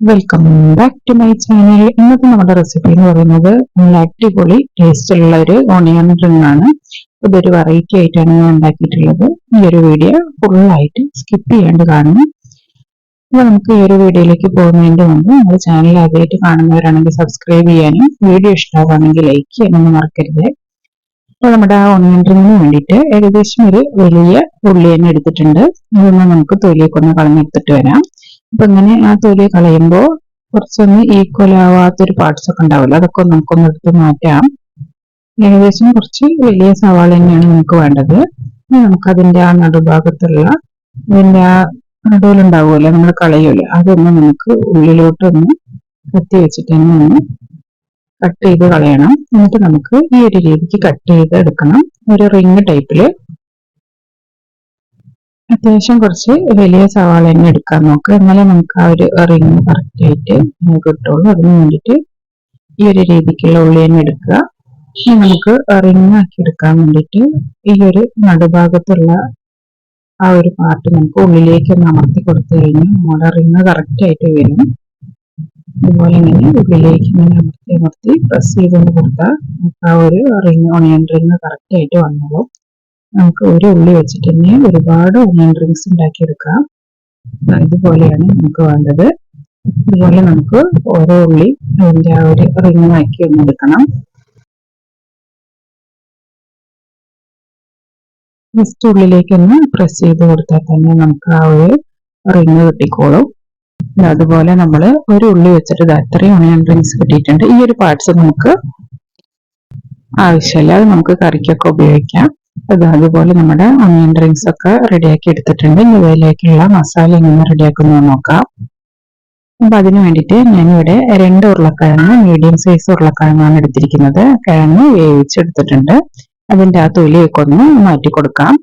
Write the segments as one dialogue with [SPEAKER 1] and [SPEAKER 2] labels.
[SPEAKER 1] Welcome back to my channel ഇന്നത്തെ നമ്മുടെ recipe എന്ന് പറയുന്നത് നല്ല അടിപൊളി ടേസ്റ്റ് ഉള്ള ഒരു ഓണിയൻ റിംഗ് ആണ്. ഇതൊരു വെറൈറ്റി ആയിട്ടാണ് ഞാൻ ഉണ്ടാക്കിയിട്ടുള്ളത്. ഈ ഒരു വീഡിയോ ഫുള്ളായിട്ട് സ്കിപ്പ് ചെയ്യാണ്ട് കാണണം അപ്പൊ നമുക്ക് ഈ ഒരു വീഡിയോയിലേക്ക് പോകുന്നതിന്റെ മുമ്പ് നമ്മുടെ ചാനൽ ആദ്യമായിട്ട് കാണുന്നവരാണെങ്കിൽ സബ്സ്ക്രൈബ് ചെയ്യാനും വീഡിയോ ഇഷ്ടമാവുകയാണെങ്കിൽ ലൈക്ക് ചെയ്യാനൊന്നും മറക്കരുത്. അപ്പോൾ നമ്മുടെ ആ ഓണിയൻ റിങ്ങിന് വേണ്ടിയിട്ട് ഏകദേശം ഒരു വലിയ ഉള്ളി തന്നെ എടുത്തിട്ടുണ്ട്. അതൊന്ന് നമുക്ക് തൊലിയൊക്കെ ഒന്ന് കളഞ്ഞെടുത്തിട്ട് വരാം. അപ്പൊ ഇങ്ങനെ ആ തൊലി കളയുമ്പോൾ കുറച്ചൊന്ന് ഈക്വൽ ആവാത്തൊരു പാർട്സ് ഒക്കെ ഉണ്ടാവില്ല അതൊക്കെ നമുക്കൊന്ന് എടുത്ത് മാറ്റാം. ഏകദേശം കുറച്ച് വലിയ സവാള തന്നെയാണ് നമുക്ക് വേണ്ടത്. ഇനി നമുക്കതിന്റെ ആ നടുഭാഗത്തുള്ള അതിന്റെ ആ നടുവിലുണ്ടാവുമല്ലോ നമ്മൾ കളയുമല്ലോ. അതൊന്ന് നമുക്ക് ഉള്ളിലോട്ടൊന്ന് കത്തി വെച്ചിട്ട് തന്നെ ഒന്ന് കട്ട് ചെയ്ത് കളയണം. എന്നിട്ട് നമുക്ക് ഈ ഒരു രീതിക്ക് കട്ട് ചെയ്ത് എടുക്കണം. ഒരു റിങ് ടൈപ്പിൽ അത്യാവശ്യം കുറച്ച് വലിയ സവാള തന്നെ എടുക്കാൻ നോക്കുക എന്നാലേ നമുക്ക് ആ ഒരു റിങ് ആയിട്ട് കിട്ടുള്ളൂ അതിന് വേണ്ടിയിട്ട് ഈ ഒരു രീതിക്കുള്ള ഉള്ളി തന്നെ എടുക്കുക. ഇനി നമുക്ക് റിങ് ആക്കി എടുക്കാൻ വേണ്ടിയിട്ട് ഈ ഒരു നടുഭാഗത്തുള്ള ആ ഒരു പാർട്ട് നമുക്ക് ഉള്ളിലേക്ക് ഒന്ന് അമർത്തി കൊടുത്തു കഴിഞ്ഞാൽ നമ്മുടെ റിങ് കറക്റ്റ് ആയിട്ട് വരും. അതുപോലെ ഇങ്ങനെ ഉള്ളിലേക്ക് ഇങ്ങനെ അമർത്തി അമർത്തി പ്രസ് ചെയ്തൊന്ന് കൊടുത്താൽ നമുക്ക് ആ ഒരു റിങ് ഓണിയൻ റിങ് കറക്റ്റ് ആയിട്ട് വന്നോളും. നമുക്ക് ഒരു ഉള്ളി വെച്ചിട്ട് തന്നെ ഒരുപാട് ഓണിയൻ ഡ്രിങ്ക്സ് ഉണ്ടാക്കിയെടുക്കാം. ഇതുപോലെയാണ് നമുക്ക് വേണ്ടത്. ഇതുപോലെ നമുക്ക് ഓരോ ഉള്ളി അതിന്റെ ആ ഒരു റിങ് ആക്കി ഒന്ന് എടുക്കണം. ജസ്റ്റ് ഉള്ളിലേക്ക് ഒന്ന് പ്രസ് ചെയ്ത് കൊടുത്താൽ തന്നെ നമുക്ക് ആ ഒരു റിങ് കിട്ടിക്കോളും. അതുപോലെ നമ്മൾ ഒരു ഉള്ളി വെച്ചിട്ട് അത്രയും ഓണിയൻ ഡ്രിങ്ക്സ് കിട്ടിയിട്ടുണ്ട്. ഈ ഒരു പാർട്സ് നമുക്ക് ആവശ്യമില്ല. അത് നമുക്ക് കറിക്കൊക്കെ ഉപയോഗിക്കാം. അതുപോലെ നമ്മുടെ ഓണിയൻ ഡ്രിങ്ക്സ് ഒക്കെ റെഡിയാക്കി എടുത്തിട്ടുണ്ട്. ഇവയിലേക്കുള്ള മസാല എങ്ങനെ റെഡിയാക്കുന്നത് നോക്കാം. അപ്പൊ അതിന് വേണ്ടിയിട്ട് ഞാനിവിടെ രണ്ട് ഉരുളക്കിഴങ്ങ് മീഡിയം സൈസ് ഉരുളക്കിഴങ്ങാണ് എടുത്തിരിക്കുന്നത്. കിഴങ്ങ് വേവിച്ചെടുത്തിട്ടുണ്ട്. അതിന്റെ ആ തൊലിയൊക്കെ ഒന്ന് മാറ്റി കൊടുക്കാം.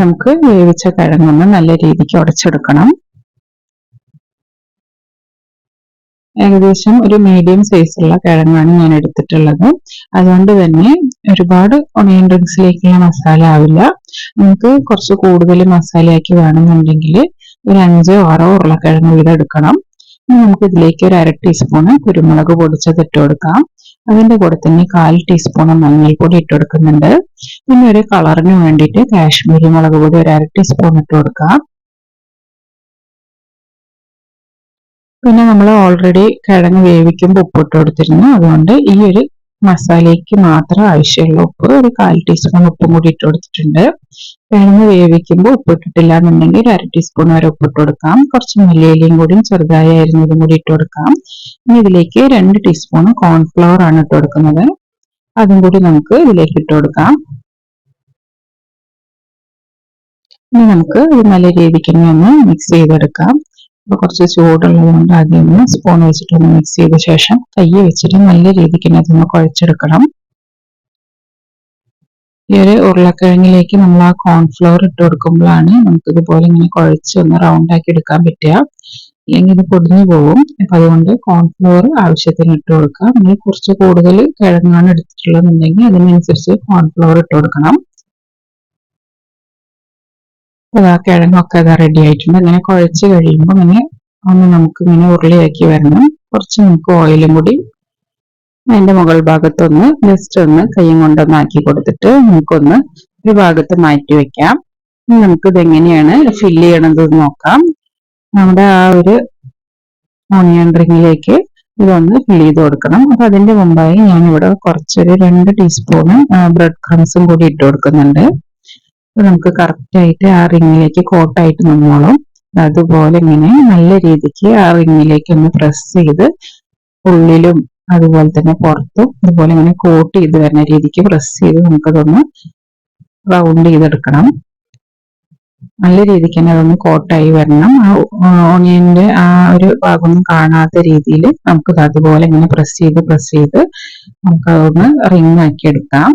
[SPEAKER 1] നമുക്ക് വേവിച്ച കിഴങ്ങൊന്ന് നല്ല രീതിക്ക് ഉടച്ചെടുക്കണം. ഏകദേശം ഒരു മീഡിയം സൈസുള്ള കിഴങ്ങാണ് ഞാൻ എടുത്തിട്ടുള്ളത്. അതുകൊണ്ട് തന്നെ ഒരുപാട് ഒണിയൻ ഡ്രിങ്ക്സിലേക്കുള്ള മസാല ആവില്ല. നമുക്ക് കുറച്ച് കൂടുതൽ മസാലയാക്കി വേണമെന്നുണ്ടെങ്കിൽ ഒരു അഞ്ചോ ആറോ ഉരുളക്കിഴങ്ങ് വീതം എടുക്കണം. നമുക്ക് ഇതിലേക്ക് ഒരു അര ടീസ്പൂണ് കുരുമുളക് പൊടിച്ചത് ഇട്ട് കൊടുക്കാം. അതിന്റെ കൂടെ തന്നെ കാൽ ടീസ്പൂണ് മഞ്ഞൾപ്പൊടി ഇട്ട് കൊടുക്കുന്നുണ്ട്. പിന്നെ ഒരു കളറിന് വേണ്ടിയിട്ട് കാശ്മീരി മുളക് പൊടി ഒരു അര ടീസ്പൂൺ ഇട്ട് കൊടുക്കാം. പിന്നെ നമ്മൾ ഓൾറെഡി കിഴങ്ങ് വേവിക്കുമ്പോൾ ഉപ്പിട്ട് കൊടുത്തിരുന്നു. അതുകൊണ്ട് ഈ ഒരു മസാലയ്ക്ക് മാത്രം ആവശ്യമുള്ള ഉപ്പ് ഒരു കാൽ ടീസ്പൂൺ ഉപ്പും കൂടി ഇട്ട് കൊടുത്തിട്ടുണ്ട്. കിഴങ്ങ് വേവിക്കുമ്പോൾ ഉപ്പിട്ടിട്ടില്ല എന്നുണ്ടെങ്കിൽ ഒരു അര ടീസ്പൂൺ വരെ ഉപ്പിട്ട് കൊടുക്കാം. കുറച്ച് മല്ലിയിലയും കൂടിയും ചെറുതായി അരിഞ്ഞതും കൂടി ഇട്ട് കൊടുക്കാം. ഇനി ഇതിലേക്ക് രണ്ട് ടീസ്പൂൺ കോൺഫ്ലവർ ആണ് ഇട്ട് കൊടുക്കുന്നത്. അതും കൂടി നമുക്ക് ഇതിലേക്ക് ഇട്ട് കൊടുക്കാം. ഇനി നമുക്ക് ഇത് നല്ല രീതിക്ക് ഒന്ന് മിക്സ് ചെയ്തെടുക്കാം. അപ്പൊ കുറച്ച് ചൂടുള്ളത് കൊണ്ട് ആദ്യം ഒന്ന് സ്പൂൺ വെച്ചിട്ട് ഒന്ന് മിക്സ് ചെയ്ത ശേഷം കൈ വെച്ചിട്ട് നല്ല രീതിക്ക് തന്നെ അതൊന്ന് കുഴച്ചെടുക്കണം. ഈ ഒരു ഉരുളക്കിഴങ്ങിലേക്ക് നമ്മൾ ആ കോൺഫ്ലവർ ഇട്ട് കൊടുക്കുമ്പോഴാണ് നമുക്ക് ഇതുപോലെ ഇങ്ങനെ കുഴച്ച് ഒന്ന് റൗണ്ട് ആക്കി എടുക്കാൻ പറ്റുക. അല്ലെങ്കിൽ ഇത് പൊടിഞ്ഞു പോകും അപ്പൊ അതുകൊണ്ട് കോൺഫ്ലവർ ആവശ്യത്തിന് ഇട്ട് കൊടുക്കാം നമ്മൾ കുറച്ച് കൂടുതൽ കിഴങ്ങാണ് എടുത്തിട്ടുള്ളതെന്നുണ്ടെങ്കിൽ അതിനനുസരിച്ച് കോൺഫ്ലവർ ഇട്ട് കൊടുക്കണം. കിഴങ്ങൊക്കെ അതാ റെഡി ആയിട്ടുണ്ട്. അങ്ങനെ കുഴച്ച് കഴിയുമ്പോൾ ഇങ്ങനെ ഒന്ന് നമുക്ക് ഇങ്ങനെ ഉരുളിയാക്കി വരണം. കുറച്ച് നമുക്ക് ഓയിലും കൂടി അതിന്റെ മുകൾ ഭാഗത്തൊന്ന് ജസ്റ്റ് ഒന്ന് കൈയും കൊണ്ടൊന്ന് ആക്കി കൊടുത്തിട്ട് നമുക്കൊന്ന് ഒരു ഭാഗത്ത് മാറ്റി വെക്കാം. നമുക്ക് ഇത് എങ്ങനെയാണ് ഫില്ല് ചെയ്യണത് നോക്കാം. നമ്മുടെ ആ ഒരു ഓണിയൻ റിങ്ങിലേക്ക് ഇതൊന്ന് ഫില്ല് ചെയ്ത് കൊടുക്കണം. അപ്പൊ അതിന്റെ മുമ്പായി ഞാനിവിടെ കുറച്ചൊരു രണ്ട് ടീസ്പൂണ് ബ്രെഡ് ക്രംസും കൂടി ഇട്ട് കൊടുക്കുന്നുണ്ട്. നമുക്ക് കറക്റ്റായിട്ട് ആ റിങ്ങിലേക്ക് കോട്ടായിട്ട് നിന്നോളും അതുപോലെ ഇങ്ങനെ നല്ല രീതിക്ക് ആ റിങ്ങിലേക്ക് ഒന്ന് പ്രസ് ചെയ്ത് ഉള്ളിലും അതുപോലെ തന്നെ പുറത്തും അതുപോലെ ഇങ്ങനെ കോട്ട് ചെയ്ത് വരുന്ന രീതിക്ക് പ്രസ് ചെയ്ത് നമുക്കതൊന്ന് റൗണ്ട് ചെയ്തെടുക്കണം. നല്ല രീതിക്ക് തന്നെ അതൊന്ന് കോട്ടായി വരണം. ആ ഓണിയന്റെ ആ ഒരു ഭാഗമൊന്നും കാണാത്ത രീതിയിൽ നമുക്ക് അതുപോലെ ഇങ്ങനെ പ്രസ് ചെയ്ത് പ്രസ് ചെയ്ത് നമുക്കതൊന്ന് റിങ് ആക്കി എടുക്കാം.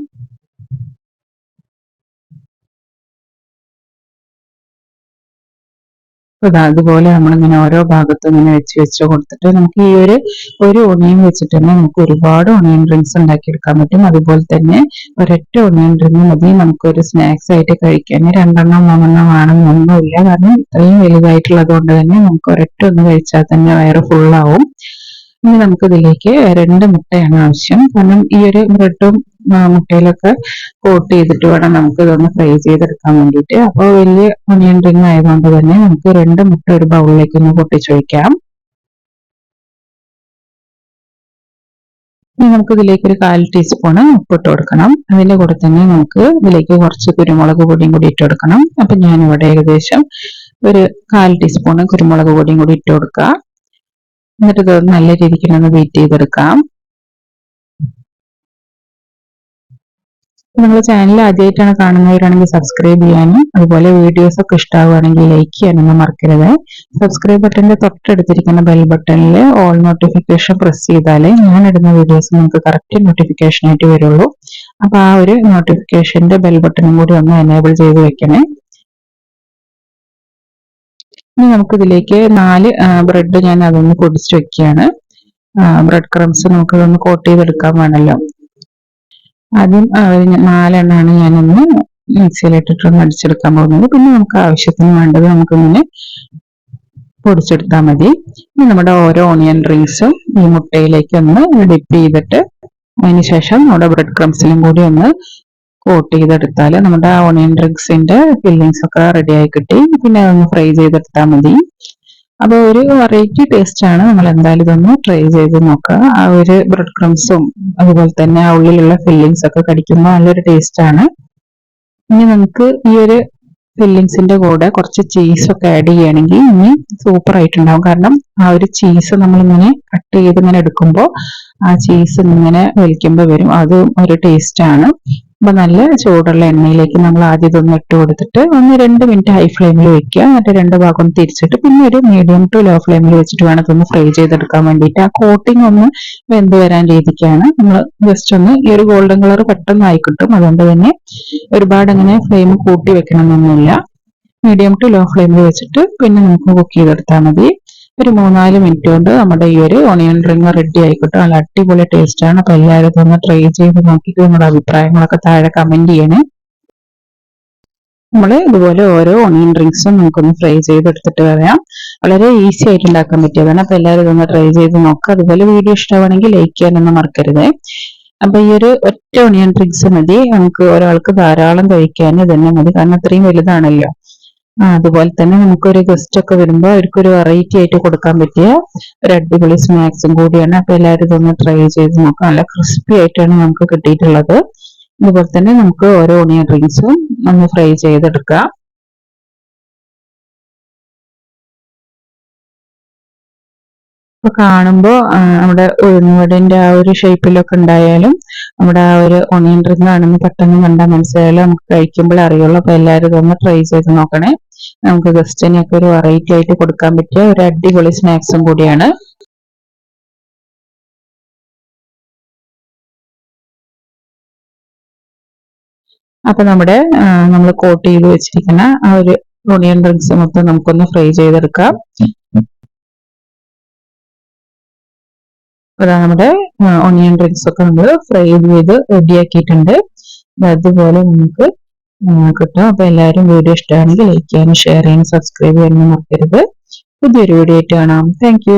[SPEAKER 1] അതാ അതുപോലെ നമ്മളിങ്ങനെ ഓരോ ഭാഗത്തും ഇങ്ങനെ വെച്ച് വെച്ച് കൊടുത്തിട്ട് നമുക്ക് ഈ ഒരു ഒരു ഒണിയൻ വെച്ചിട്ട് തന്നെ നമുക്ക് ഒരുപാട് ഓണിയൻ ഡ്രിങ്ക്സ് ഉണ്ടാക്കിയെടുക്കാൻ പറ്റും. അതുപോലെ തന്നെ ഒരൊറ്റ ഒണിയൻ ഡ്രിങ്ക് മതി. നമുക്കൊരു സ്നാക്സ് ആയിട്ട് കഴിക്കാൻ. രണ്ടെണ്ണം മൂന്നെണ്ണം വേണമെന്നൊന്നുമില്ല കാരണം ഇത്രയും വലുതായിട്ടുള്ളത് കൊണ്ട് തന്നെ നമുക്ക് ഒരൊറ്റ ഒന്ന് കഴിച്ചാൽ തന്നെ വയറ് ഫുള്ളാവും ഇനി നമുക്ക് ഇതിലേക്ക് രണ്ട് മുട്ടയാണ് ആവശ്യം. കാരണം ഈ ഒരു ബ്രെഡും മുട്ടയിലൊക്കെ കോട്ട് ചെയ്തിട്ട് വേണം നമുക്ക് ഇതൊന്ന് ഫ്രൈ ചെയ്തെടുക്കാൻ വേണ്ടിയിട്ട്. അപ്പോൾ വലിയ ഒണിയൻ റിങ് ആയതുകൊണ്ട് തന്നെ നമുക്ക് രണ്ട് മുട്ട ഒരു ബൗളിലേക്ക് ഒന്ന് പൊട്ടിച്ചൊഴിക്കാം. ഇനി നമുക്ക് ഇതിലേക്ക് ഒരു കാൽ ടീസ്പൂണ് ഉപ്പിട്ട് കൊടുക്കണം. അതിന്റെ കൂടെ തന്നെ നമുക്ക് ഇതിലേക്ക് കുറച്ച് കുരുമുളക് പൊടിയും കൂടി ഇട്ട് കൊടുക്കണം. അപ്പൊ ഞാനിവിടെ ഏകദേശം ഒരു കാൽ ടീസ്പൂണ് കുരുമുളക് പൊടിയും കൂടി ഇട്ട് കൊടുക്കുക എന്നിട്ട് ഇത് നല്ല രീതിക്ക് ഒന്ന് ബീറ്റ് ചെയ്തെടുക്കാം. നിങ്ങൾ ചാനൽ ആദ്യമായിട്ടാണ് കാണുന്നവരാണെങ്കിൽ സബ്സ്ക്രൈബ് ചെയ്യാനും അതുപോലെ വീഡിയോസ് ഒക്കെ ഇഷ്ടമാവുകയാണെങ്കിൽ ലൈക്ക് ചെയ്യാനൊന്നും മറക്കരുത്. സബ്സ്ക്രൈബ് ബട്ടന്റെ തൊട്ടടുത്തിരിക്കുന്ന ബെൽ ബട്ടണിൽ ഓൾ നോട്ടിഫിക്കേഷൻ പ്രസ് ചെയ്താലേ ഞാൻ ഇടുന്ന വീഡിയോസ് നിങ്ങൾക്ക് കറക്റ്റ് നോട്ടിഫിക്കേഷൻ ആയിട്ട് വരുള്ളൂ. അപ്പൊ ആ ഒരു നോട്ടിഫിക്കേഷന്റെ ബെൽ ബട്ടണും കൂടി ഒന്ന് എനേബിൾ ചെയ്ത് വെക്കണേ. ഇനി നമുക്കിതിലേക്ക് നാല് ബ്രെഡ് ഞാൻ അതൊന്ന് പൊടിച്ച് വെക്കുകയാണ്. ബ്രെഡ് ക്രംസ് നമുക്കതൊന്ന് കോട്ട് ചെയ്തെടുക്കാൻ വേണമല്ലോ. ആദ്യം നാലെണ്ണമാണ് ഞാനൊന്ന് മിക്സിയിലിട്ടിട്ടൊന്ന് അടിച്ചെടുക്കാൻ പോകുന്നത്. പിന്നെ നമുക്ക് ആവശ്യത്തിന് വേണ്ടത് നമുക്കിങ്ങനെ പൊടിച്ചെടുത്താൽ മതി. ഇനി നമ്മുടെ ഓരോ ഓണിയൻ റിങ്സും ഈ മുട്ടയിലേക്ക് ഒന്ന് ഡിപ്പ് ചെയ്തിട്ട് അതിനുശേഷം നമ്മുടെ ബ്രെഡ് ക്രംസിലും കൂടി ഒന്ന് കോട്ട് ചെയ്തെടുത്താൽ നമ്മുടെ ഓണിയൻ റിങ്സിന്റെ ഫില്ലിങ്സ് ഒക്കെ റെഡി ആയി കിട്ടി. പിന്നെ അതൊന്ന് ഫ്രൈ ചെയ്തെടുത്താൽ മതി. അപ്പോൾ ഒരു വെറൈറ്റി ടേസ്റ്റ് ആണ് നമ്മൾ എന്തായാലും ഇതൊന്ന് ട്രൈ ചെയ്ത് നോക്കുക. ആ ഒരു ബ്രെഡ് ക്രംസും അതുപോലെ തന്നെ ആ ഉള്ളിലുള്ള ഫില്ലിങ്സ് ഒക്കെ കടിക്കുമ്പോൾ നല്ലൊരു ടേസ്റ്റ് ആണ്. ഇനി നമുക്ക് ഈ ഒരു ഫില്ലിങ്സിന്റെ കൂടെ കുറച്ച് ചീസ് ഒക്കെ ആഡ് ചെയ്യുകയാണെങ്കിൽ ഇനി സൂപ്പർ ആയിട്ടുണ്ടാവും. കാരണം ആ ഒരു ചീസ് നമ്മളിങ്ങനെ കട്ട് ചെയ്ത് ഇങ്ങനെ എടുക്കുമ്പോൾ ആ ചീസ് ഇങ്ങനെ വലിക്കുമ്പോൾ വരും. അതും ഒരു ടേസ്റ്റ് ആണ്. അപ്പൊ നല്ല ചൂടുള്ള എണ്ണയിലേക്ക് നമ്മൾ ആദ്യം ഇതൊന്ന് ഇട്ട് കൊടുത്തിട്ട് ഒന്ന് രണ്ട് മിനിറ്റ് ഹൈ ഫ്ലെയിമിൽ വെക്കുക. എന്നിട്ട് രണ്ട് ഭാഗം തിരിച്ചിട്ട് പിന്നെ ഒരു മീഡിയം ടു ലോ ഫ്ലെയിമിൽ വെച്ചിട്ട് വേണം ഇതൊന്ന് ഫ്രൈ ചെയ്തെടുക്കാൻ വേണ്ടിയിട്ട്. ആ കോട്ടിംഗ് ഒന്ന് വെന്ത് വരാൻ രീതിക്കാണ്. നമ്മൾ ജസ്റ്റ് ഒന്ന് ഈ ഒരു ഗോൾഡൻ കളർ പെട്ടെന്ന് ആയി കിട്ടും. അതുകൊണ്ട് തന്നെ ഒരുപാട് അങ്ങനെ ഫ്ലെയിം കൂട്ടി വെക്കണമെന്നൊന്നുമില്ല. മീഡിയം ടു ലോ ഫ്ലെയിമിൽ വെച്ചിട്ട് പിന്നെ നമുക്ക് കുക്ക് ചെയ്തെടുത്താൽ മതി. ഒരു മൂന്നാൽ മിനിറ്റ് കൊണ്ട് നമ്മുടെ ഈ ഒരു ഓണിയൻ റിങ് റെഡി ആയിക്കോട്ടെ. നല്ല അടിപൊളി ടേസ്റ്റ് ആണ്. അപ്പൊ എല്ലാവരും ഒന്ന് ട്രൈ ചെയ്ത് നോക്കിയിട്ട് നിങ്ങളുടെ അഭിപ്രായങ്ങളൊക്കെ താഴെ കമന്റ് ചെയ്യണേ. നമ്മൾ ഇതുപോലെ ഓരോ ഓണിയൻ ഡ്രിങ്ക്സും നമുക്കൊന്ന് ഫ്രൈ ചെയ്തെടുത്തിട്ട് പറയാം വളരെ ഈസി ആയിട്ട് ഉണ്ടാക്കാൻ പറ്റിയതാണ്. അപ്പൊ എല്ലാവരും ഇതൊന്ന് ട്രൈ ചെയ്ത് നോക്കുക അതുപോലെ വീഡിയോ ഇഷ്ടമാണെങ്കിൽ ലൈക്ക് ചെയ്യാനൊന്നും മറക്കരുത്. അപ്പൊ ഈ ഒരു ഒറ്റ ഒണിയൻ ഡ്രിങ്ക്സ് മതി. നമുക്ക് ഒരാൾക്ക് ധാരാളം കഴിക്കാൻ തന്നെ മതി. കാരണം അത്രയും വലുതാണല്ലോ. അതുപോലെ തന്നെ നമുക്കൊരു ഗസ്റ്റ് ഒക്കെ വരുമ്പോൾ അവർക്കൊരു വെറൈറ്റി ആയിട്ട് കൊടുക്കാൻ പറ്റിയ ഒരു അടിപൊളി സ്നാക്സും കൂടിയാണ്. അപ്പൊ എല്ലാവരും ഇതൊന്ന് ട്രൈ ചെയ്ത് നോക്കാം. നല്ല ക്രിസ്പി ആയിട്ടാണ് നമുക്ക് കിട്ടിയിട്ടുള്ളത്. അതുപോലെ തന്നെ നമുക്ക് ഓരോ ഓണിയൻ റിങ്സും ഒന്ന് ഫ്രൈ ചെയ്തെടുക്കാം. അപ്പൊ കാണുമ്പോ നമ്മുടെ ഉഴുന്നുവടിന്റെ ആ ഒരു ഷേപ്പിലൊക്കെ ഉണ്ടായാലും നമ്മുടെ ആ ഒരു ഓണിയൻ ഡ്രിങ്ക് ആണെന്ന് പെട്ടെന്ന് കണ്ടാൽ മനസ്സിലായാലും നമുക്ക് കഴിക്കുമ്പോൾ അറിയുള്ളൂ. അപ്പൊ എല്ലാവരും ഇതൊന്ന് ട്രൈ ചെയ്ത് നോക്കണേ. നമുക്ക് ഗസ്റ്റിനൊക്കെ ഒരു വെറൈറ്റി ആയിട്ട് കൊടുക്കാൻ പറ്റിയ ഒരു അടിപൊളി സ്നാക്സും കൂടിയാണ്. അപ്പൊ നമ്മുടെ നമ്മൾ കോട്ട് ചെയ്ത് വെച്ചിരിക്കുന്ന ആ ഒരു ഓണിയൻ ഡ്രിങ്ക്സ് മൊത്തം നമുക്കൊന്ന് ഫ്രൈ ചെയ്തെടുക്കാം. അതാ നമ്മുടെ ഓണിയൻ ഡ്രിങ്ക്സ് ഒക്കെ നമ്മൾ ഫ്രൈ ചെയ്ത് റെഡിയാക്കിയിട്ടുണ്ട് അതുപോലെ നമുക്ക് കിട്ടും. അപ്പൊ എല്ലാവരും വീഡിയോ ഇഷ്ടമാണെങ്കിൽ ലൈക്ക് ചെയ്യാനും ഷെയർ ചെയ്യാനും സബ്സ്ക്രൈബ് ചെയ്യാനും മറക്കരുത്. പുതിയൊരു വീഡിയോ ആയിട്ട് കാണാം. താങ്ക്